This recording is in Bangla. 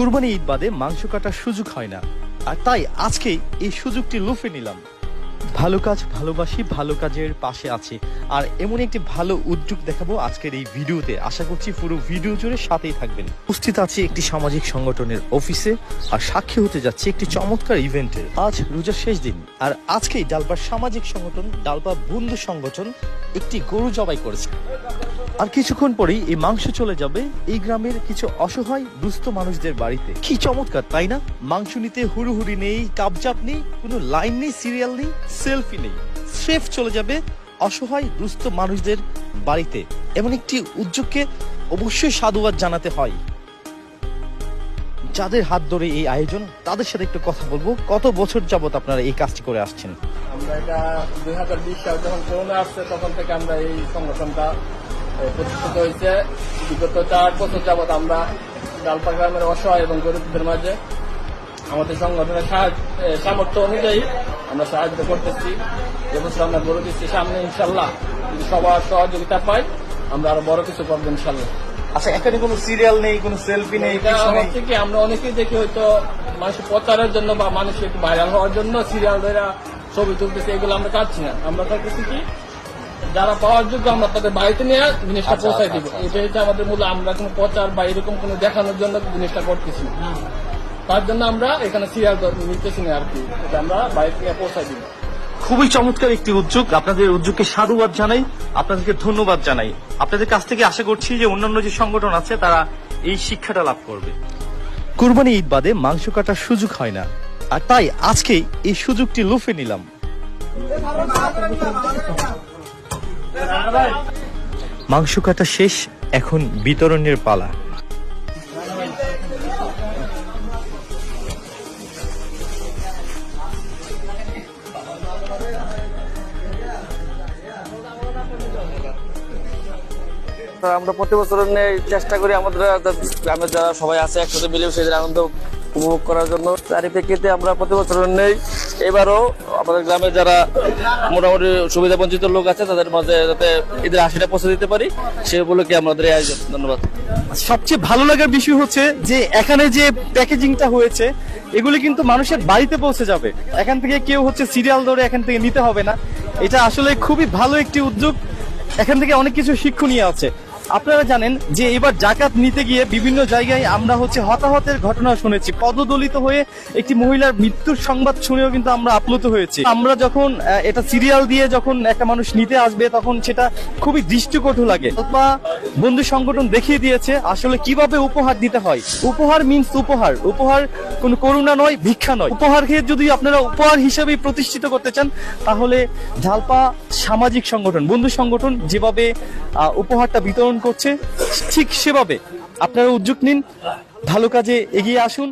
কুরবানি ঈদ বাদে মাংস কাটার সুযোগ হয় না। আর তাই আজকেই এই সুযোগটি লুফে নিলাম। ভালো কাজ ভালোবাসি, ভালো কাজের পাশে আছে। আর এমন একটি ভালো উদ্যোগ দেখাবো আজকের এই ভিডিওতে। আশা করছি পুরো ভিডিও জুড়ে সাথেই থাকবেন। উপস্থিত আছি একটি সামাজিক সংগঠনের অফিসে আর সাক্ষী হতে যাচ্ছে একটি চমৎকার ইভেন্টে। আজ রোজার শেষ দিন। আর আজকেই ডালপার সামাজিক সংগঠন, ডালপা বন্ধু সংগঠন একটি গরু জবাই করেছে। আর কিছুক্ষণ পরেই এই মাংস চলে যাবে এই গ্রামের কিছু অসহায়, দুস্থ মানুষদের বাড়িতে। কি চমৎকার, তাই না? মাংস নিতে হুড়ুহুড়ি নেই, কাপজাপ নেই, কোনো লাইন নেই, সিরিয়াল নেই, সেলফি নেই। স্রেফ চলে যাবে অসহায়, দুস্থ মানুষদের বাড়িতে। এমন একটি উদ্যোগকে অবশ্যই সাধুবাদ জানাতে হয়। যাদের হাত ধরে এই আয়োজন, তাদের সাথে একটু কথা বলব। কত বছর যাবত আপনারা এই কাজটি করে আসছেন? আমরা এটা দুই হাজার বিশ সাল যখন করোনা আসছে, তখন থেকে আমরা এই সংগঠনটা প্রতিষ্ঠিত হয়েছে। বিগত চার বছর যাবৎ আমরা ডালপা গ্রামের অসহায় এবং গরিবদের মাঝে আমাদের সংগঠনের সামর্থ্য অনুযায়ী আমরা সাহায্য করতেছি। এবছর আমরা গড়ে দিচ্ছি সামনে ইনশাল্লাহ যদি সবার সহযোগিতা পাই আমরা আরও বড় কিছু করব ইনশাল্লাহ। আচ্ছা এখানে কোনো সিরিয়াল নেই কোনো সেলফি নেই হচ্ছে কি আমরা অনেকেই দেখি হয়তো মানুষের প্রচারের জন্য বা মানুষের একটু ভাইরাল হওয়ার জন্য সিরিয়াল ধরে ছবি তুলতেছে এগুলো আমরা চাচ্ছি না। আমরা চাচ্ছি কি যারা পাওয়ার যোগ্য আমরা তাদের বাড়িতে নিয়ে জিনিসটা আচ্ছা, পৌঁছাই আচ্ছা, দিব। আচ্ছা। এটা হচ্ছে আমাদের মূল আমরা কোনো প্রচার বা এরকম কোনো দেখানোর জন্য জিনিসটা করতেছি না। তার জন্য আমরা এখানে সিরিয়াল নিতেছি না আর কি। এটা আমরা বাড়িতে নিয়ে পৌঁছাই দিব। খুবই চমৎকার একটি উদ্যোগ। আপনাদের উদ্যোগকে সাধুবাদ জানাই। আপনাদেরকে ধন্যবাদ জানাই। আপনাদের কাছ থেকে আশা করছি যে অন্যান্য যে সংগঠন আছে তারা এই শিক্ষাটা লাভ করবে। কুরবানি ঈদ বাদে মাংস কাটার সুযোগ হয় না। আর তাই আজকেই এই সুযোগটি লুফে নিলাম। মাংস কাটা শেষ এখন বিতরণের পালা। তো আমরা প্রতি বছর চেষ্টা করি আমাদের গ্রামের যারা সবাই আছে একসাথে মিলে সেদের আনন্দ উপভোগ করার জন্য। তারই প্রেক্ষিতে আমরা প্রতি বছর নেই এবারও আমাদের গ্রামে যারা মোটামুটি সুবিধা বঞ্চিত লোক আছে, তাদের মাঝে যাতে ঈদের হাসিটা পৌঁছে দিতে পারি, সে উপলক্ষে আমাদের এই আয়োজন। ধন্যবাদ। সবচেয়ে ভালো লাগার বিষয় হচ্ছে যে, এখানে যে প্যাকেজিংটা হয়েছে, এগুলি কিন্তু মানুষের বাড়িতে পৌঁছে যাবে। এখান থেকে কেউ হচ্ছে সিরিয়াল ধরে এখান থেকে নিতে হবে না। এটা আসলে খুবই ভালো একটি উদ্যোগ। এখান থেকে অনেক কিছু শিক্ষণীয় আছে। আপনারা জানেন যে এবার জাকাত নিতে গিয়ে বিভিন্ন জায়গায় আমরা হচ্ছে হতাহতের ঘটনা শুনেছি। পদদলিত হয়ে একটি মহিলার মৃত্যুর সংবাদ শুনেও কিন্তু আমরা আপ্লুত হয়েছি। আমরা যখন এটা সিরিয়াল দিয়ে যখন একটা মানুষ নিতে আসবে, তখন সেটা খুবই দৃষ্টিকটু লাগে। বা বন্ধু সংগঠন দেখিয়ে দিয়েছে, আসলে কীভাবে উপহার দিতে হয়। উপহার মিন্স উপহার। উপহার কোনো করুণা নয়, ভিক্ষা নয়। উপহার উপহারকে যদি আপনারা উপহার হিসেবে প্রতিষ্ঠিত করতে চান, তাহলে ঝালপা সামাজিক সংগঠন, বন্ধু সংগঠন যেভাবে উপহারটা বিতরণ করছে ঠিক সেভাবে। আপনারা উদ্যোগ নিন ভালো কাজে এগিয়ে আসুন।